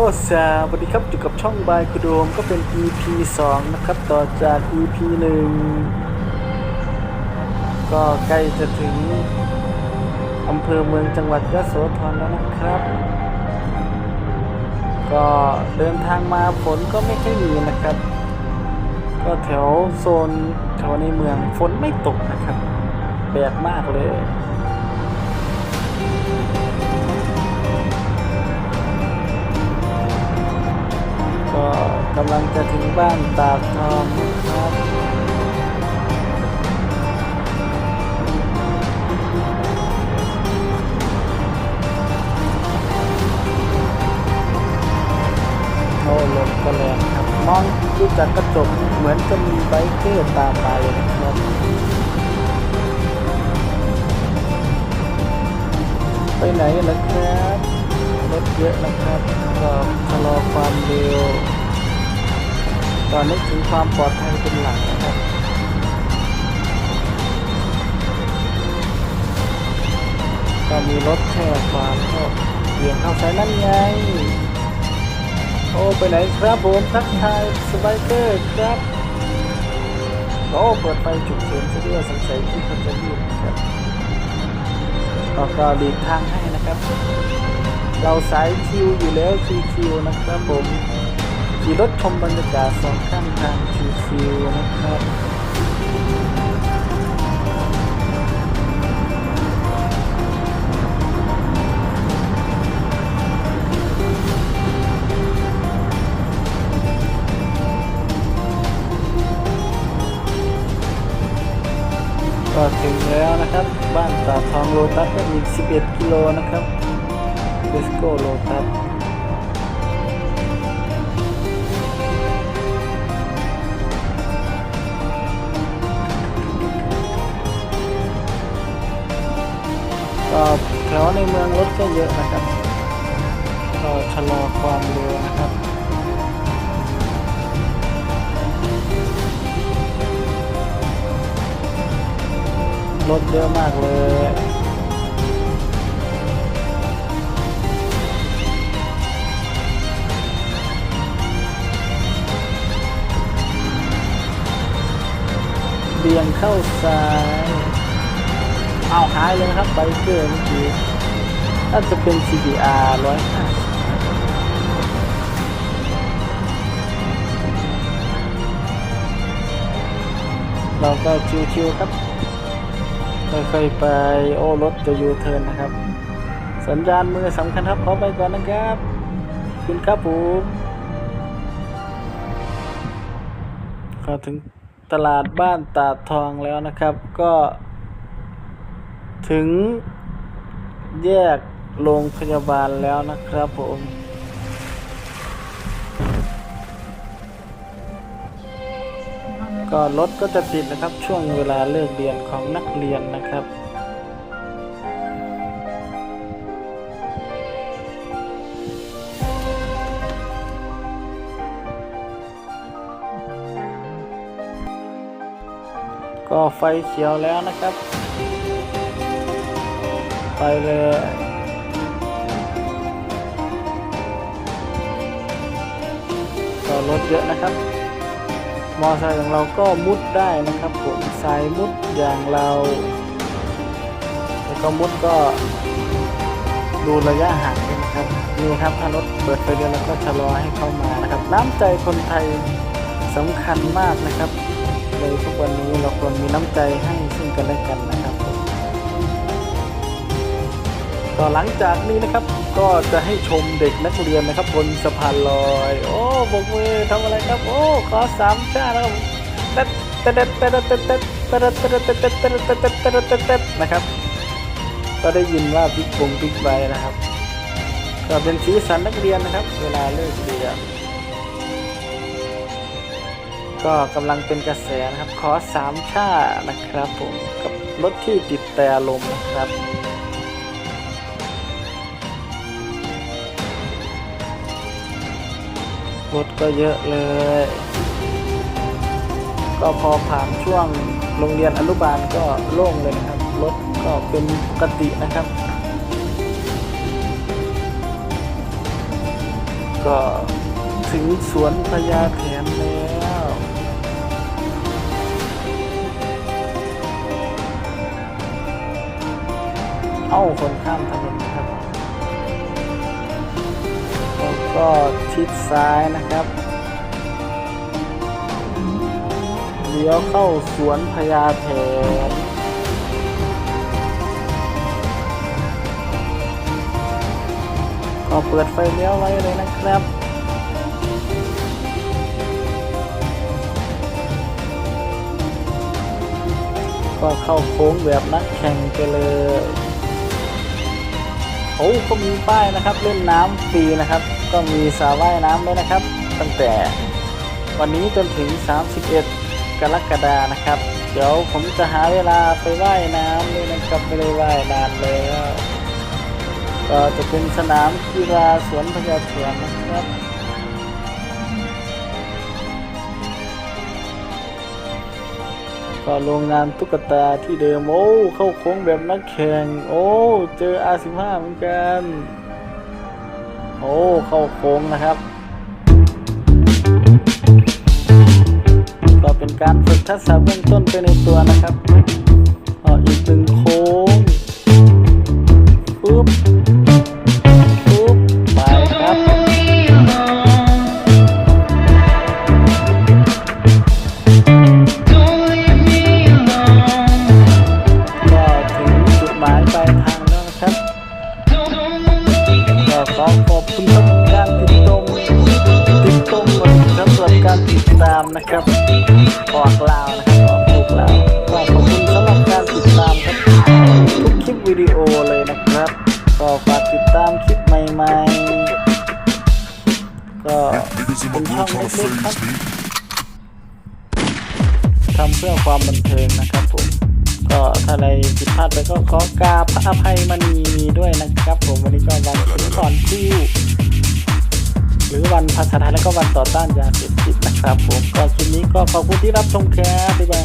ก็สวัสดีครับอยู่กับช่องบายกุโดมก็เป็น EP 2 นะครับ ต่อจาก EP 1 ก็ใกล้จะถึงอำเภอเมืองจังหวัดยะโสธรแล้วนะครับ ก็เดินทางมาฝนก็ไม่ค่อยมีนะครับ ก็แถวโซนแถวในเมืองฝนไม่ตกนะครับแปลกมากเลยำลังจะถึงบ้านตาดทองนะครับโอ้ลมก็แรงครับมองดูจากกระจกเหมือนจะมีไบเกอร์ตามมาเลยนะครับไปไหนล่ะครับรถเยอะนะครับก็ชะลอความเร็ว ตอนนึกถึงความปลอดภัยเป็นหลักนะครับก็มีรถแค่ความก็เบี่ยงเข้าใส่นั่นไง โอ้ไปไหนครับผมทักทายสไบเกอร์ครับโอ้เปิดไฟฉุกเฉินซะด้วยสงสัยที่เขาจะรีบนะครับก็ก็หลีทางให้นะครับ เราสายคิวอยู่แล้วชิวนะครับผม ขี่รถชมบรรยากาศสองข้างทางชิวๆนะครับก็ถึงแล้วนะครับ บ้านตาทองโลตัสก็อีก 11 กิโลนะครับเ e สโกโลตัส ก็แถวในเมืองรถก็เยอะนะครับ ก็ชะลอความเร็วนะครับรถเยอะมากเลยเบี่ยงเข้าซ้าย เอาหายเลยนะครับไบเกอร์เมื่อกี้น่าจะเป็น CBR ร้อยห้าเราก็ชิวๆครับค่อยๆไปโอ้รถจะยูเทิร์นนะครับ สัญญาณมือสำคัญครับขอไปก่อนนะครับคุณครับผมก็ถึงตลาดบ้านตาดทองแล้วนะครับ ก็ ถึงแยกโรงพยาบาลแล้วนะครับผมก็รถก็จะติดนะครับช่วงเวลาเลิกเรียนของนักเรียนนะครับ ก็ไฟเขียวแล้วนะครับ ไปเลยก็รถเยอะนะครับ มอไซค์ของเราก็มุดได้นะครับผมสายมุดอย่างเราแล้วก็มุดก็ดูระยะห่างนะครับนี่ครับถ้ารถเปิดไฟเดียวแล้วก็ชะลอให้เข้ามานะครับ น้ำใจคนไทยสำคัญมากนะครับในทุกวันนี้เราควรมีน้ำใจให้ซึ่งกันและกันนะ ครับผมก็หลังจากนี้นะครับก็จะให้ชมเด็กนักเรียนนะครับบนสะพานลอย โอ้บกมือทำอะไรครับ โอ้ขอสามชานะครับเต็ดเต็ดเต็ดเต็ดเต็ดเต็ดเต็ดเต็ดเต็ดเต็ดเต็ดเต็ดเต็ดเต็ดเต็ดนะครับ ก็ได้ยินว่าบิ๊กบงบิ๊กไบนะครับก็เป็นสีสันนักเรียนนะครับ เวลาเลิกเรียนก็กำลังเป็นกระแสนะครับ ขอสามชานะครับผมกับรถที่ติดแต่ลมนะครับ รถก็เยอะเลย ก็พอผ่านช่วงโรงเรียนอนุบาลก็โล่งเลยนะครับ รถก็เป็นปกตินะครับกก็ถึงสวนพญาแถนแล้วเอ้าคนข้ามถนน ก็ชิดซ้ายนะครับเลี้ยวเข้าสวนพญาแถนก็เปิดไฟเลี้ยวไว้เลยนะครับก็เข้าโค้งแบบนักแข่งไปเลย โอ้ก็มีป้ายนะครับ เล่นน้ำฟรีนะครับ ก็มีสระว่ายน้ำด้วยนะครับ ตั้งแต่วันนี้จนถึง 31 กรกฎานะครับ เดี๋ยวผมจะหาเวลาไปว่ายน้ำด้วยนะครับไม่ได้ว่ายนานแล้วก็จะเป็นสนามกีฬาสวนพญาเถียนนะครับก็โรงงานตุ๊กตาที่เดิมโอ้เข้าโค้งแบบนักแข่ง โอ้ เจอ R15 เหมือนกัน โอ้เข้าโค้งนะครับ ก็เป็นการฝึกทักษะเบื้องต้นไปในตัวนะครับออีกหนึ่งโค้งปุ๊บปุ๊บไปครับก็ถึงจุดหมายปลายทางแล้วนะครับ ขอขอบคุณสำหรับการติดตามติดตามสำหรับการติดตามนะครับบอกลาวนะครับบอกถูกลาวขอบคุณสำหรับการติดตามครับทุกคลิปวิดีโอ อะไรผิดพลาดไปก็ขอกราบพระอภัยมณีด้วยนะครับ ผมวันนี้ก็วันสุนทรภู่หรือวันภาษาไทยแล้วก็วันต่อต้านยาเสพติดนะครับ ผมก็คลิปนี้ก็ขอบคุณที่รับชมครับบ๊ายบาย